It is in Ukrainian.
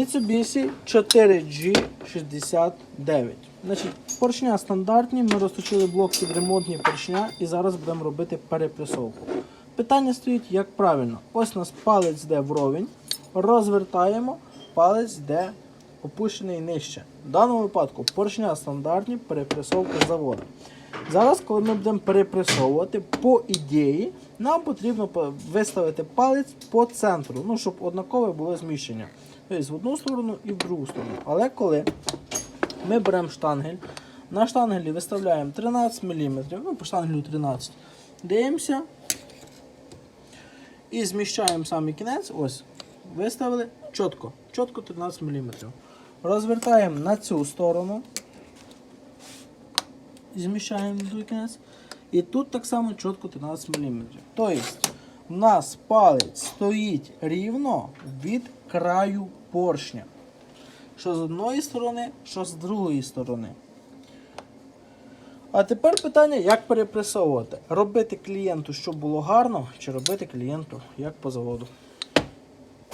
Mitsubishi 4G69. Значить, поршня стандартні, ми розточили блок під ремонтні поршня і зараз будемо робити перепресовку. Питання стоїть як правильно. Ось у нас палець йде вровень, розвертаємо, палець йде опущений нижче. В даному випадку поршня стандартні, перепресовка заводу. Зараз, коли ми будемо перепресовувати, по ідеї, нам потрібно виставити палець по центру, ну, щоб однакове було зміщення. Тобто в одну сторону і в другу сторону. Але коли ми беремо штангель, на штангелі виставляємо 13 мм, ну по штангелю 13 Дивимося і зміщаємо самий кінець. Ось, виставили чітко, чітко 13 мм. Розвертаємо на цю сторону. Зміщаємо на кінець. І тут так само чітко 13 мм. Тобто, у нас палець стоїть рівно від краю поршня. Що з одної сторони, що з другої сторони. А тепер питання, як перепресовувати. Робити клієнту, щоб було гарно, чи робити клієнту як по заводу.